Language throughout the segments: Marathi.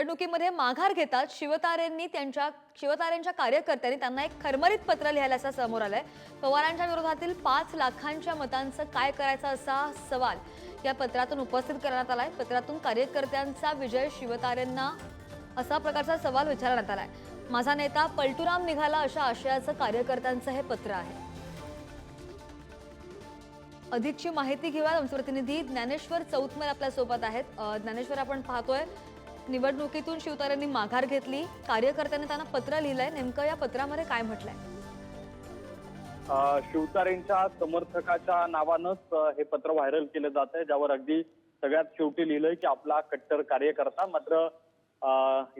निवडणुकीमध्ये माघार घेतात. शिवतारेंनी त्यांच्या शिवतारेंच्या कार्यकर्त्यांनी त्यांना एक खरमरीत पत्र लिहायला असं समोर आलंय. पवारांच्या विरोधातील पाच लाखांच्या मतांचं काय करायचं असा सवाल या पत्रातून उपस्थित करण्यात आलाय. पत्रातून कार्यकर्त्यांचा विजय शिवतारेंना असा प्रकारचा सवाल विचारण्यात आलाय. माझा नेता पलटुराम निघाला अशा आशयाचं कार्यकर्त्यांचं हे पत्र आहे. अधिकची माहिती घेऊया आमचे प्रतिनिधी ज्ञानेश्वर चौतमल आपल्यासोबत आहेत. ज्ञानेश्वर आपण पाहतोय निवडणुकीतून शिवतारेंनी माघार घेतली. कार्यकर्त्यांनी त्यांना पत्र लिहिलंय. नेमकं या पत्रामध्ये काय म्हटलंय? शिवतारेंच्या समर्थकाच्या नावानंच हे पत्र व्हायरल केलं जात आहे ज्यावर अगदी सगळ्यात शेवटी लिहिलंय की आपला कट्टर कार्यकर्ता मात्र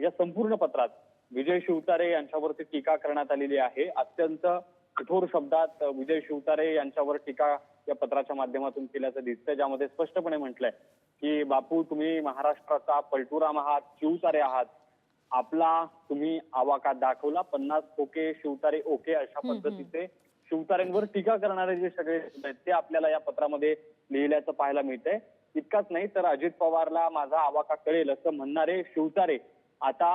या संपूर्ण पत्रात विजय शिवतारे यांच्यावरती टीका करण्यात आलेली आहे. अत्यंत कठोर शब्दात विजय शिवतारे यांच्यावर टीका या पत्राच्या माध्यमातून केल्याचं दिसतंय ज्यामध्ये स्पष्टपणे म्हटलंय की बापू तुम्ही महाराष्ट्राचा पलटुराम आहात शिवतारे आहात आपला तुम्ही आवाका दाखवला पन्नास ओके शिवतारे ओके अशा. पद्धतीचे शिवतारेंवर टीका करणारे जे सगळे आहेत ते आपल्याला या पत्रामध्ये लिहिल्याचं पाहायला मिळतंय इतकाच नाही तर अजित पवारला माझा आवाका कळेल असं म्हणणारे शिवतारे आता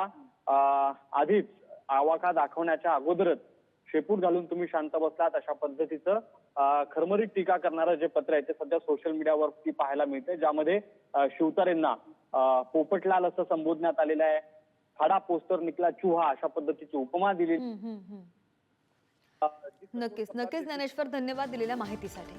आधीच आवाका दाखवण्याच्या अगोदरच शेपूट घालून तुम्ही शांत बसलात अशा पद्धतीचं खरमरीत टीका करणारं जे पत्र आहे ते सध्या सोशल मीडियावरती पाहायला मिळतंय ज्यामध्ये शिवतारेंना पोपटलाल असं संबोधण्यात आलेलं आहे. फाडा पोस्टर निकला चुहा अशा पद्धतीची उपमा दिली. नक्कीच नक्कीच ज्ञानेश्वर धन्यवाद दिलेल्या माहितीसाठी.